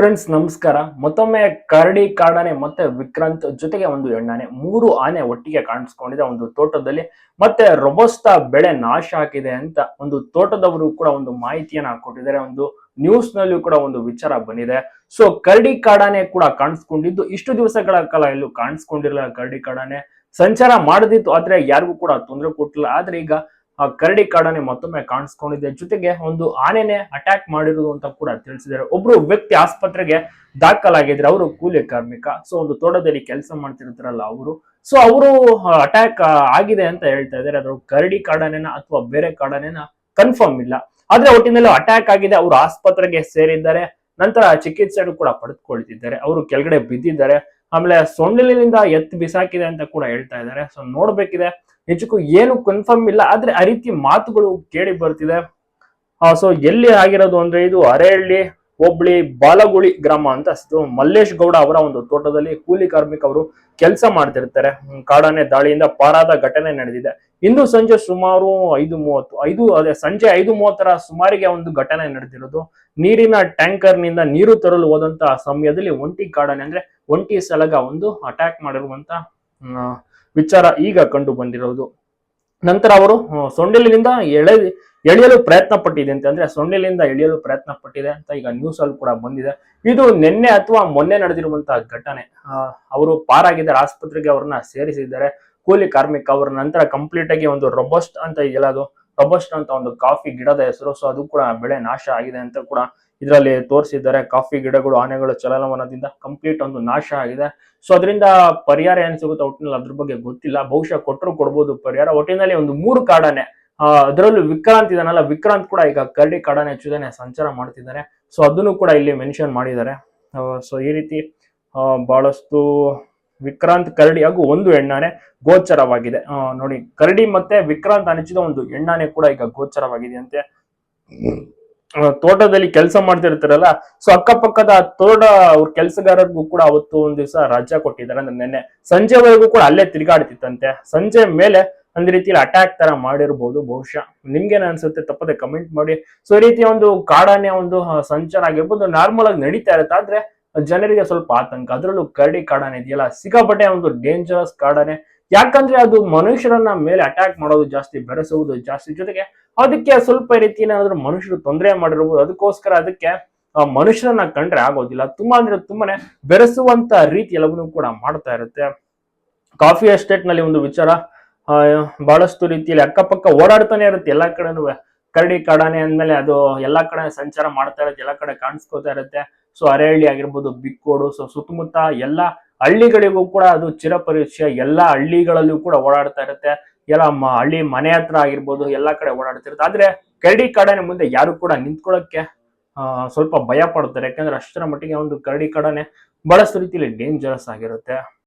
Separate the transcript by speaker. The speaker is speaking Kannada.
Speaker 1: ಫ್ರೆಂಡ್ಸ್, ನಮಸ್ಕಾರ. ಮತ್ತೊಮ್ಮೆ ಕರಡಿ ಕಾಡಾನೆ ಮತ್ತೆ ವಿಕ್ರಾಂತ್ ಜೊತೆಗೆ ಒಂದು ಎಣ್ಣಾನೆ, ಮೂರು ಆನೆ ಒಟ್ಟಿಗೆ ಕಾಣಿಸ್ಕೊಂಡಿದೆ ಒಂದು ತೋಟದಲ್ಲಿ. ಮತ್ತೆ ರೊಬಸ್ತಾ ಬೆಳೆ ನಾಶ ಆಗಿದೆ ಅಂತ ಒಂದು ತೋಟದವರು ಕೂಡ ಒಂದು ಮಾಹಿತಿಯನ್ನ ಕೊಟ್ಟಿದ್ದಾರೆ. ಒಂದು ನ್ಯೂಸ್ ನಲ್ಲಿಯೂ ಕೂಡ ಒಂದು ವಿಚಾರ ಬಂದಿದೆ. ಸೊ ಕರಡಿ ಕಾಡಾನೆ ಕೂಡ ಕಾಣಿಸ್ಕೊಂಡಿದ್ದು. ಇಷ್ಟು ದಿವಸಗಳ ಕಾಲ ಎಲ್ಲೂ ಕಾಣಿಸ್ಕೊಂಡಿರಲಿಲ್ಲ ಕರಡಿ ಕಾಡಾನೆ. ಸಂಚಾರ ಮಾಡದಿತ್ತು, ಆದ್ರೆ ಯಾರಿಗೂ ಕೂಡ ತೊಂದರೆ ಕೊಟ್ಟಿಲ್ಲ. ಆದ್ರೆ ಈಗ ಆ ಕರಡಿ ಕಾಡನೆ ಮತ್ತೊಮ್ಮೆ ಕಾಣಿಸ್ಕೊಂಡಿದೆ. ಜೊತೆಗೆ ಒಂದು ಆನೆನೆ ಅಟ್ಯಾಕ್ ಮಾಡಿರೋದು ಅಂತ ಕೂಡ ತಿಳಿಸಿದ್ದಾರೆ. ಒಬ್ರು ವ್ಯಕ್ತಿ ಆಸ್ಪತ್ರೆಗೆ ದಾಖಲಾಗಿದ್ರೆ ಅವರು ಕೂಲಿ ಕಾರ್ಮಿಕ. ಸೊ ಒಂದು ತೋಟದಲ್ಲಿ ಕೆಲಸ ಮಾಡ್ತಿರ್ತಾರಲ್ಲ ಅವರು. ಸೊ ಅವರು ಅಟ್ಯಾಕ್ ಆಗಿದೆ ಅಂತ ಹೇಳ್ತಾ ಇದ್ದಾರೆ. ಅದ್ರ ಕರಡಿ ಕಾಡನೆನ ಅಥವಾ ಬೇರೆ ಕಾಡನೆನ ಕನ್ಫರ್ಮ್ ಇಲ್ಲ. ಆದ್ರೆ ಒಟ್ಟಿನಲ್ಲಿ ಅಟ್ಯಾಕ್ ಆಗಿದೆ. ಅವರು ಆಸ್ಪತ್ರೆಗೆ ಸೇರಿದ್ದಾರೆ. ನಂತರ ಚಿಕಿತ್ಸೆ ಕೂಡ ಪಡೆದುಕೊಳ್ತಿದ್ದಾರೆ. ಅವರು ಕೆಳಗಡೆ ಬಿದ್ದಿದ್ದಾರೆ. ಆಮೇಲೆ ಸೊಂಡಿಲಿನಿಂದ ಎತ್ತು ಬಿಸಾಕಿದೆ ಅಂತ ಕೂಡ ಹೇಳ್ತಾ ಇದ್ದಾರೆ. ಸೊ ನೋಡ್ಬೇಕಿದೆ. ನಿಜಕ್ಕೂ ಏನು ಕನ್ಫರ್ಮ್ ಇಲ್ಲ, ಆದ್ರೆ ಆ ರೀತಿ ಮಾತುಗಳು ಕೇಳಿ ಬರ್ತಿದೆ. ಸೊ ಎಲ್ಲಿ ಆಗಿರೋದು ಅಂದ್ರೆ ಇದು ಅರೇಹಳ್ಳಿ ಹೋಬಳಿ ಬಾಲಗುಳಿ ಗ್ರಾಮ ಅಂತ ಮಲ್ಲೇಶ್ ಗೌಡ ಅವರ ಒಂದು ತೋಟದಲ್ಲಿ ಕೂಲಿ ಕಾರ್ಮಿಕ ಅವರು ಕೆಲಸ ಮಾಡ್ತಿರ್ತಾರೆ. ಕಾಡಾನೆ ದಾಳಿಯಿಂದ ಪಾರಾದ ಘಟನೆ ನಡೆದಿದೆ. ಇಂದು ಸಂಜೆ ಸುಮಾರು ಐದು ಮೂವತ್ತು, ಐದು, ಅದೇ ಸಂಜೆ ಐದು ಮೂವತ್ತರ ಸುಮಾರಿಗೆ ಒಂದು ಘಟನೆ ನಡೆದಿರೋದು. ನೀರಿನ ಟ್ಯಾಂಕರ್ನಿಂದ ನೀರು ತರಲು ಹೋದಂತ ಸಮಯದಲ್ಲಿ ಒಂಟಿ ಕಾಡಾನೆ ಅಂದ್ರೆ ಒಂಟಿ ಸಲಗ ಒಂದು ಅಟ್ಯಾಕ್ ಮಾಡಿರುವಂತ ವಿಚಾರ ಈಗ ಕಂಡು ಬಂದಿರೋದು. ನಂತರ ಅವರು ಸೊಂಡಿಲಿನಿಂದ ಎಳೆ, ಎಳೆಯಲು ಪ್ರಯತ್ನ ಪಟ್ಟಿದೆ ಅಂತ ಅಂದ್ರೆ ಸೊಂಡಿಲಿಂದ ಎಳೆಯಲು ಪ್ರಯತ್ನ ಪಟ್ಟಿದೆ ಅಂತ ಈಗ ನ್ಯೂಸ್ ಅಲ್ಲಿ ಕೂಡ ಬಂದಿದೆ. ಇದು ನಿನ್ನೆ ಅಥವಾ ಮೊನ್ನೆ ನಡೆದಿರುವಂತಹ ಘಟನೆ. ಅವರು ಪಾರಾಗಿದ್ದಾರೆ, ಆಸ್ಪತ್ರೆಗೆ ಅವ್ರನ್ನ ಸೇರಿಸಿದ್ದಾರೆ. ಕೂಲಿ ಕಾರ್ಮಿಕ ಅವರ ನಂತರ ಕಂಪ್ಲೀಟ್ ಆಗಿ ಒಂದು ರೊಬಸ್ಟ್ ಅಂತ ಇದೆಯಲ್ಲ ಅದು ರೊಬಸ್ಟ್ ಅಂತ ಒಂದು ಕಾಫಿ ಗಿಡದ ಹೆಸರು. ಸೊ ಅದು ಕೂಡ ಬೆಳೆ ನಾಶ ಆಗಿದೆ ಅಂತ ಕೂಡ ಇದರಲ್ಲಿ ತೋರಿಸಿದ್ದಾರೆ ಕಾಫಿ ಗಿಡಗಳು ಆನೆಗಳು ಚಲನವನದಿಂದ ಕಂಪ್ಲೀಟ್ ಒಂದು ನಾಶ ಆಗಿದೆ. ಸೊ ಅದರಿಂದ ಪರಿಹಾರ ಏನ್ ಸಿಗುತ್ತೆ ಒಟ್ಟಿನಲ್ಲಿ ಅದ್ರ ಬಗ್ಗೆ ಗೊತ್ತಿಲ್ಲ. ಬಹುಶಃ ಕೊಟ್ಟರು ಕೊಡ್ಬೋದು ಪರಿಹಾರ. ಒಟ್ಟಿನಲ್ಲಿ ಒಂದು ಮೂರು ಕಾಡಾನೆ ಅದರಲ್ಲೂ ವಿಕ್ರಾಂತ್ ಇದಾನಲ್ಲ ವಿಕ್ರಾಂತ್ ಕೂಡ ಈಗ ಕರಡಿ ಕಾಡಾನೆ ಹೆಚ್ಚುದಾನೆ ಸಂಚಾರ ಮಾಡ್ತಿದ್ದಾರೆ. ಸೊ ಅದನ್ನು ಕೂಡ ಇಲ್ಲಿ ಮೆನ್ಷನ್ ಮಾಡಿದ್ದಾರೆ. ಸೊ ಈ ರೀತಿ ಬಹಳಷ್ಟು ವಿಕ್ರಾಂತ್ ಕರಡಿ ಹಾಗೂ ಒಂದು ಎಣ್ಣಾನೆ ಗೋಚರವಾಗಿದೆ. ನೋಡಿ ಕರಡಿ ಮತ್ತೆ ವಿಕ್ರಾಂತ್ ಅನಿಸಿದ ಒಂದು ಎಣ್ಣಾನೆ ಕೂಡ ಈಗ ಗೋಚರವಾಗಿದೆ ಅಂತೆ. ಆ, ತೋಟದಲ್ಲಿ ಕೆಲಸ ಮಾಡ್ತಿರ್ತಾರಲ್ಲ, ಸೊ ಅಕ್ಕಪಕ್ಕದ ತೋಟ ಅವ್ರ ಕೆಲಸಗಾರರಿಗೂ ಕೂಡ ಅವತ್ತು ಒಂದ್ ದಿವಸ ರಜಾ ಕೊಟ್ಟಿದ್ದಾರೆ. ಅಂದ್ರೆ ನಿನ್ನೆ ಸಂಜೆವರೆಗೂ ಕೂಡ ಅಲ್ಲೇ ತಿರುಗಾಡ್ತಿತ್ತಂತೆ. ಸಂಜೆ ಮೇಲೆ ಒಂದ್ ರೀತಿಯಲ್ಲಿ ಅಟ್ಯಾಕ್ ತರ ಮಾಡಿರ್ಬೋದು ಬಹುಶಃ. ನಿಮ್ಗೇನ ಅನ್ಸುತ್ತೆ? ತಪ್ಪದೆ ಕಮೆಂಟ್ ಮಾಡಿ. ಸೊ ಈ ರೀತಿಯ ಒಂದು ಕಾಡಾನೆ ಒಂದು ಸಂಚಾರ ಆಗಿರ್ಬೋದು ನಾರ್ಮಲ್ ಆಗಿ ನಡೀತಾ ಇರುತ್ತೆ. ಆದ್ರೆ ಜನರಿಗೆ ಸ್ವಲ್ಪ ಆತಂಕ. ಅದರಲ್ಲೂ ಕರಡಿ ಕಾಡಾನೆ ಇದೆಯಲ್ಲ? ಸಿಕ್ಕಾಪಟ್ಟೆ ಒಂದು ಡೇಂಜರಸ್ ಕಾಡಾನೆ. ಯಾಕಂದ್ರೆ ಅದು ಮನುಷ್ಯರನ್ನ ಮೇಲೆ ಅಟ್ಯಾಕ್ ಮಾಡೋದು ಜಾಸ್ತಿ, ಬೆರೆಸುವುದು ಜಾಸ್ತಿ. ಜೊತೆಗೆ ಅದಕ್ಕೆ ಸ್ವಲ್ಪ ರೀತಿ ಏನಾದ್ರು ಮನುಷ್ಯರು ತೊಂದರೆ ಮಾಡಿರ್ಬೋದು. ಅದಕ್ಕೋಸ್ಕರ ಅದಕ್ಕೆ ಮನುಷ್ಯರನ್ನ ಕಂಡ್ರೆ ಆಗೋದಿಲ್ಲ. ತುಂಬಾ ಅಂದ್ರೆ ತುಂಬಾನೇ ಬೆರೆಸುವಂತ ರೀತಿ ಎಲ್ಲವನ್ನೂ ಕೂಡ ಮಾಡ್ತಾ ಇರುತ್ತೆ. ಕಾಫಿ ಎಸ್ಟೇಟ್ನಲ್ಲಿ ಒಂದು ವಿಚಾರ ಬಹಳಷ್ಟು ರೀತಿಯಲ್ಲಿ ಅಕ್ಕಪಕ್ಕ ಓಡಾಡ್ತಾನೆ ಇರುತ್ತೆ. ಎಲ್ಲಾ ಕಡೆನೂ ಕರಡಿ ಕಾಡಾನೆ ಅಂದ್ಮೇಲೆ ಅದು ಎಲ್ಲಾ ಕಡೆ ಸಂಚಾರ ಮಾಡ್ತಾ ಇರುತ್ತೆ. ಎಲ್ಲಾ ಕಡೆ ಕಾಣಿಸ್ಕೋತಾ ಇರುತ್ತೆ. ಸೊ ಅರೆಹಳ್ಳಿ ಆಗಿರ್ಬೋದು, ಬಿಕ್ಕೋಡು, ಸೊ ಸುತ್ತಮುತ್ತ ಎಲ್ಲಾ ಹಳ್ಳಿಗಳಿಗೂ ಕೂಡ ಅದು ಚಿರಪರಿಚಯ. ಎಲ್ಲಾ ಹಳ್ಳಿಗಳಲ್ಲೂ ಕೂಡ ಓಡಾಡ್ತಾ ಇರುತ್ತೆ. ಎಲ್ಲ ಹಳ್ಳಿ ಮನೆ ಹತ್ರ ಆಗಿರ್ಬೋದು, ಎಲ್ಲಾ ಕಡೆ ಓಡಾಡ್ತಿರುತ್ತೆ ಆದ್ರೆ ಕರಡಿ ಕಾಡನೆ ಮುಂದೆ ಯಾರು ಕೂಡ ನಿಂತ್ಕೊಳ್ಳೋಕೆ ಸ್ವಲ್ಪ ಭಯ ಪಡ್ತಾರೆ. ಯಾಕಂದ್ರೆ ಅಷ್ಟರ ಮಟ್ಟಿಗೆ ಒಂದು ಕರಡಿ ಕಾಡನೆ ಬಹಳಷ್ಟು ರೀತಿಯಲ್ಲಿ ಡೇಂಜರಸ್ ಆಗಿರುತ್ತೆ.